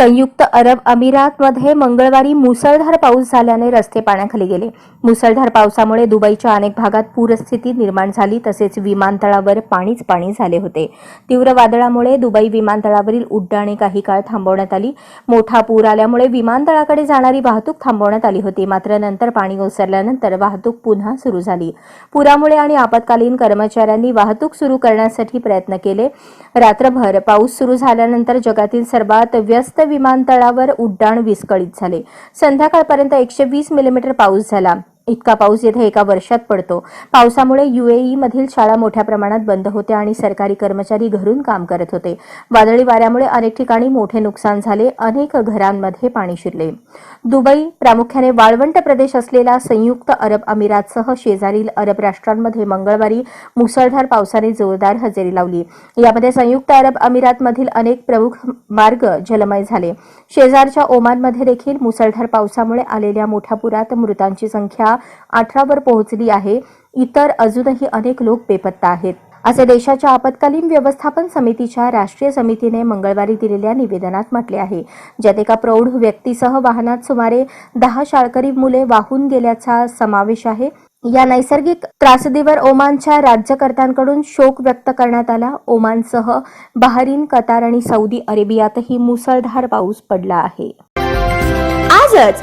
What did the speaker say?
संयुक्त अरब अमिरातमध्ये मंगळवारी मुसळधार पाऊस झाल्याने रस्ते पाण्याखाली गेले. मुसळधार पावसामुळे दुबईच्या अनेक भागात पूरस्थिती निर्माण झाली तसेच विमानतळावर पाणीच पाणी झाले होते. तीव्र वादळामुळे दुबई विमानतळावरील उड्डाणे काही काळ थांबवण्यात आली. मोठा पूर आल्यामुळे विमानतळाकडे जाणारी वाहतूक थांबवण्यात आली होती. मात्र नंतर पाणी ओसरल्यानंतर वाहतूक पुन्हा सुरू झाली. पुरामुळे आणि आपत्कालीन कर्मचाऱ्यांनी वाहतूक सुरू करण्यासाठी प्रयत्न केले. रात्रभर पाऊस सुरू झाल्यानंतर जगातील सर्वात व्यस्त विमानतळावर उड्डाण विस्कळीत झाले. संध्याकाळपर्यंत एकशे वीस मिलीमीटर पाऊस झाला. इतका पाऊस येथे एका वर्षात पडतो. पावसामुळे युएई मधील शाळा मोठ्या प्रमाणात बंद होत्या आणि सरकारी कर्मचारी घरून काम करत होते. वादळी वाऱ्यामुळे अनेक ठिकाणी मोठे नुकसान झाले अनेक घरांमध्ये पाणी शिरले. दुबई प्रामुख्याने वाळवंट प्रदेश असलेला संयुक्त अरब अमिरातसह शेजारील अरब राष्ट्रांमध्ये मंगळवारी मुसळधार पावसाने जोरदार हजेरी लावली. यामध्ये संयुक्त अरब अमिरातमधील अनेक प्रमुख मार्ग जलमय झाले. शेजारच्या ओमानमध्ये देखील मुसळधार पावसामुळे आलेल्या मोठ्या पुरात मृतांची संख्या संख्या अठरावर पोहोचली आहे. इतर अजूनही अनेक लोक बेपत्ता आहेत. असे देशाच्या आपत्कालीन व्यवस्थापन समितीच्या राष्ट्रीय समितीने मंगळवारी दिलेल्या निवेदनात म्हटले आहे. ज्यात एका प्रौढ व्यक्तीसह वाहनात सुमारे दहा शाळकरी मुले वाहून गेल्याचा समावेश आहे. या नैसर्गिक त्रासदीवर ओमानच्या राज्यकर्त्यांकडून शोक व्यक्त करण्यात आला. ओमानसह बहरीन कतार आणि सौदी अरेबियातही मुसळधार पाऊस पडला आहे. आजच